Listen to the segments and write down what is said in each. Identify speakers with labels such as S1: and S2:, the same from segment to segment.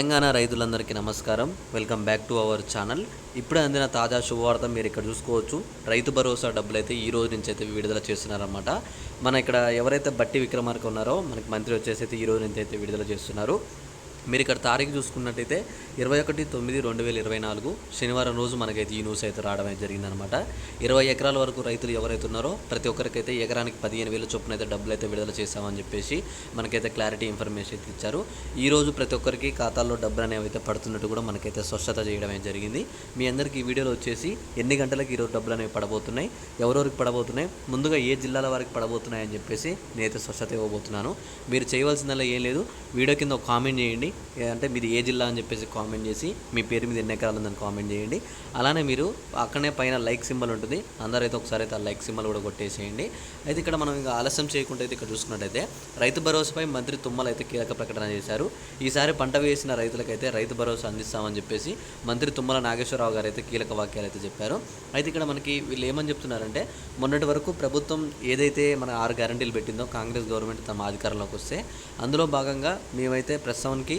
S1: తెలంగాణ రైతులందరికీ నమస్కారం. Welcome back to our channel ఇప్పుడే అందిన తాజా శుభవార్త మీరు ఇక్కడ చూసుకోవచ్చు. రైతు భరోసా డబ్బులు అయితే ఈ రోజు నుంచి అయితే విడుదల చేస్తున్నారన్నమాట. మన ఇక్కడ ఎవరైతే బట్టి విక్రమార్క ఉన్నారో మనకి మంత్రి వచ్చేసి అయితే ఈ రోజు నుంచి అయితే విడుదల చేస్తున్నారు. మీరు ఇక్కడ తారీఖు చూసుకున్నట్టయితే ఇరవై ఒకటి తొమ్మిది రెండు వేల ఇరవై నాలుగు శనివారం రోజు మనకైతే ఈ న్యూస్ అయితే రావడం అయితే జరిగిందనమాట ఇరవై ఎకరాల వరకు రైతులు ఎవరైతే ఉన్నారో ప్రతి ఒక్కరికైతే ఎకరానికి పదిహేను వేల చొప్పున అయితే డబ్బులు అయితే విడుదల చేశామని చెప్పేసి మనకైతే క్లారిటీ ఇన్ఫర్మేషన్ అయితే ఇచ్చారు. ఈ రోజు ప్రతి ఒక్కరికి ఖాతాల్లో డబ్బులు అనేవి అయితే పడుతున్నట్టు కూడా మనకైతే స్పష్టత చేయడం అయితే జరిగింది. మీ అందరికీ ఈ వీడియోలో వచ్చేసి ఎన్ని గంటలకు ఈరోజు డబ్బులు అనేవి పడబోతున్నాయి ఎవరెవరికి పడబోతున్నాయి ముందుగా ఏ జిల్లాల వారికి పడబోతున్నాయి అని చెప్పేసి నేనైతే స్వచ్ఛత ఇవ్వబోతున్నాను. మీరు చేయవలసిందల్లా ఏం లేదు వీడియో కింద ఒక కామెంట్ చేయండి. అంటే మీది ఏ జిల్లా అని చెప్పేసి కామెంట్ చేసి మీ పేరు మీద ఎన్ని ఎకరాలు ఉందని కామెంట్ చేయండి. అలానే మీరు అక్కడనే పైన లైక్ సింబల్ ఉంటుంది. అందరూ అయితే ఒకసారి అయితే ఆ లైక్ సింబల్ కూడా కొట్టేసేయండి. అయితే ఇక్కడ మనం ఇంకా ఆలస్యం చేయకుండా అయితే ఇక్కడ చూసుకున్నట్టయితే రైతు భరోసాపై మంత్రి తుమ్మల అయితే కీలక ప్రకటన చేశారు. ఈసారి పంట వేసిన రైతులకైతే రైతు భరోసా అందిస్తామని చెప్పేసి మంత్రి తుమ్మల నాగేశ్వరరావు గారు అయితే కీలక వాక్యాలు అయితే చెప్పారు. అయితే ఇక్కడ మనకి వీళ్ళు ఏమని చెప్తున్నారంటే మొన్నటి వరకు ప్రభుత్వం ఏదైతే మన ఆరు గ్యారంటీలు పెట్టిందో కాంగ్రెస్ గవర్నమెంట్ తమ అధికారంలోకి వస్తే అందులో భాగంగా మేమైతే ప్రస్తుతానికి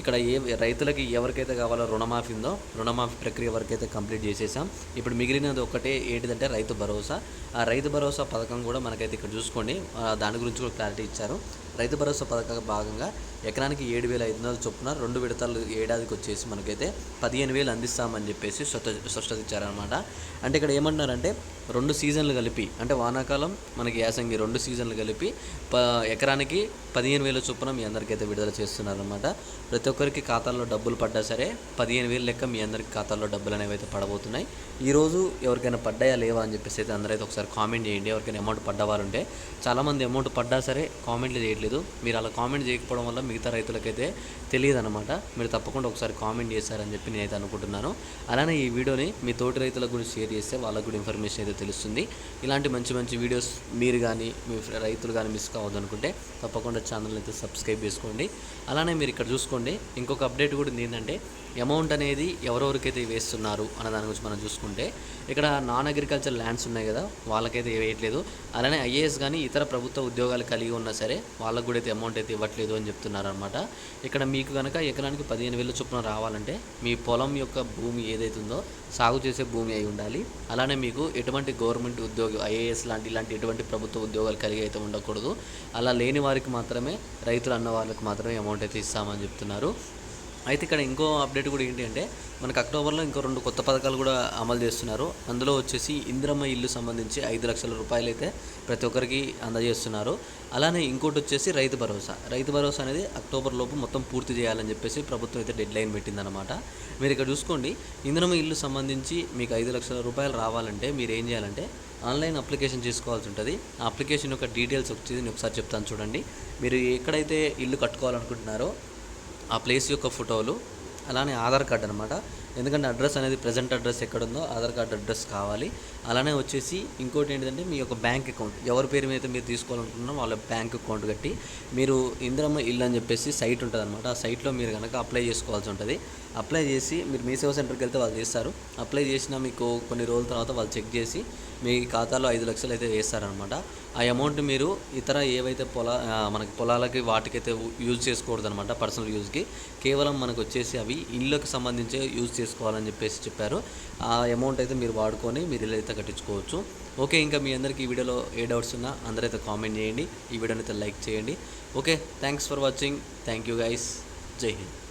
S1: ఇక్కడ ఏ రైతులకి ఎవరికైతే కావాలో రుణమాఫీ ఉందో రుణమాఫీ ప్రక్రియ వరకైతే కంప్లీట్ చేసేసాం. ఇప్పుడు మిగిలినది ఒకటే ఏంటిదంటే రైతు భరోసా. ఆ రైతు భరోసా పథకం కూడా మనకైతే ఇక్కడ చూసుకోండి. దాని గురించి కూడా క్లారిటీ ఇచ్చారు. రైతు భరోసా పథకం భాగంగా ఎకరానికి ఏడు వేల ఐదు వందల చొప్పున రెండు విడతలు ఏడాదికి వచ్చేసి మనకైతే పదిహేను వేలు అందిస్తామని చెప్పేసి స్పష్టత ఇచ్చారనమాట అంటే ఇక్కడ ఏమంటున్నారంటే రెండు సీజన్లు కలిపి అంటే వానాకాలం మనకి యాసంగి రెండు సీజన్లు కలిపి ప ఎకరానికి పదిహేను వేల చొప్పున మీ అందరికైతే విడుదల చేస్తున్నారనమాట ప్రతి ప్రతి ఒక్కరికి ఖాతాల్లో డబ్బులు పడ్డా సరే పదిహేను వేలు లెక్క మీ అందరికి ఖాతాల్లో డబ్బులు అనేవి అయితే పడబోతున్నాయి. ఈరోజు ఎవరికైనా పడ్డాయా లేవా అని చెప్పేసి అయితే అందరైతే ఒకసారి కామెంట్ చేయండి. ఎవరికైనా అమౌంట్ పడ్డవారు ఉంటే చాలామంది అమౌంట్ పడ్డా సరే కామెంట్లు చేయట్లేదు. మీరు అలా కామెంట్ చేయకపోవడం వల్ల మిగతా రైతులకైతే తెలియదు అనమాట మీరు తప్పకుండా ఒకసారి కామెంట్ చేశారని చెప్పి నేనైతే అనుకుంటున్నాను. అలానే ఈ వీడియోని మీ తోటి రైతులకు కూడా షేర్ చేస్తే వాళ్ళకు కూడా ఇన్ఫర్మేషన్ అయితే తెలుస్తుంది. ఇలాంటి మంచి మంచి వీడియోస్ మీరు కానీ మీ రైతులు కానీ మిస్ కావద్దు అనుకుంటే తప్పకుండా ఛానల్ అయితే సబ్స్క్రైబ్ చేసుకోండి. అలానే మీరు ఇక్కడ చూసుకోండి ఇంకొక అప్డేట్ కూడా ఉంది ఏంటంటే అమౌంట్ అనేది ఎవరెవరికైతే వేస్తున్నారు అన్న దాని గురించి మనం చూసుకుంటే ఇక్కడ నాన్ అగ్రికల్చర్ ల్యాండ్స్ ఉన్నాయి కదా వాళ్ళకైతే వేయట్లేదు. అలానే ఐఏఎస్ కానీ ఇతర ప్రభుత్వ ఉద్యోగాలు కలిగి ఉన్నా సరే వాళ్ళకు కూడా అయితే అమౌంట్ అయితే ఇవ్వట్లేదు అని చెప్తున్నారు అనమాట ఇక్కడ మీకు కనుక ఎకరానికి పదిహేను వేల చొప్పున రావాలంటే మీ పొలం యొక్క భూమి ఏదైతే ఉందో సాగు చేసే భూమి అయి ఉండాలి. అలానే మీకు ఎటువంటి గవర్నమెంట్ ఉద్యోగం ఐఏఎస్ లాంటి ఇలాంటి ఎటువంటి ప్రభుత్వ ఉద్యోగాలు కలిగి అయితే ఉండకూడదు. అలా లేని వారికి మాత్రమే రైతులు అన్న వాళ్ళకి మాత్రమే అమౌంట్ అయితే ఇస్తామని చెప్తున్నారు. అయితే ఇక్కడ ఇంకో అప్డేట్ కూడా ఏంటి అంటే మనకు అక్టోబర్లో ఇంకో రెండు కొత్త పథకాలు కూడా అమలు చేస్తున్నారు. అందులో వచ్చేసి ఇందిరమ్మ ఇల్లు సంబంధించి ఐదు లక్షల రూపాయలు అయితే ప్రతి ఒక్కరికి అందజేస్తున్నారు. అలానే ఇంకోటి వచ్చేసి రైతు భరోసా. రైతు భరోసా అనేది అక్టోబర్ లోపు మొత్తం పూర్తి చేయాలని చెప్పేసి ప్రభుత్వం అయితే డెడ్ లైన్ పెట్టిందనమాట మీరు ఇక్కడ చూసుకోండి ఇందిరమ్మ ఇల్లు సంబంధించి మీకు ఐదు లక్షల రూపాయలు రావాలంటే మీరు ఏం చేయాలంటే ఆన్లైన్ అప్లికేషన్ చేసుకోవాల్సి ఉంటుంది. ఆ అప్లికేషన్ యొక్క డీటెయిల్స్ వచ్చేది నేను ఒకసారి చెప్తాను చూడండి. మీరు ఎక్కడైతే ఇల్లు కట్టుకోవాలనుకుంటున్నారో ఆ ప్లేస్ యొక్క ఫోటోలు అలానే ఆధార్ కార్డ్ అనమాట ఎందుకంటే అడ్రస్ అనేది ప్రజెంట్ అడ్రస్ ఎక్కడుందో ఆధార్ కార్డ్ అడ్రస్ కావాలి. అలానే వచ్చేసి ఇంకోటి ఏంటంటే మీ యొక్క బ్యాంక్ అకౌంట్. ఎవరి పేరు మీద అయితే మీరు తీసుకోవాలనుకుంటున్నారో వాళ్ళ బ్యాంక్ అకౌంట్ కట్టి మీరు ఇందిరమ్మ ఇల్లు అని చెప్పేసి సైట్ ఉంటుంది అనమాట ఆ సైట్లో మీరు కనుక అప్లై చేసుకోవాల్సి ఉంటుంది. అప్లై చేసి మీరు మీ సేవా సెంటర్కి వెళ్తే వాళ్ళు చేస్తారు. అప్లై చేసిన మీకు కొన్ని రోజుల తర్వాత వాళ్ళు చెక్ చేసి మీ ఖాతాలో ఐదు లక్షలు అయితే వేస్తారనమాట ఆ అమౌంట్ మీరు ఇతర ఏవైతే పొలా మనకి పొలాలకి వాటికైతే యూజ్ చేసుకోకూడదు అనమాట పర్సనల్ యూజ్కి. కేవలం మనకు వచ్చేసి అవి ఇళ్ళకి సంబంధించి యూజ్ చేసుకోవాలని చెప్పేసి చెప్పారు. ఆ అమౌంట్ అయితే మీరు వాడుకొని మీరు ఇల్లు అయితే కట్టించుకోవచ్చు. ఓకే ఇంకా మీ అందరికీ ఈ వీడియోలో ఏ డౌట్స్ ఉన్నా అందరైతే కామెంట్ చేయండి. ఈ వీడియోని అయితే లైక్ చేయండి. Okay thanks for watching thank you guys జై హింద్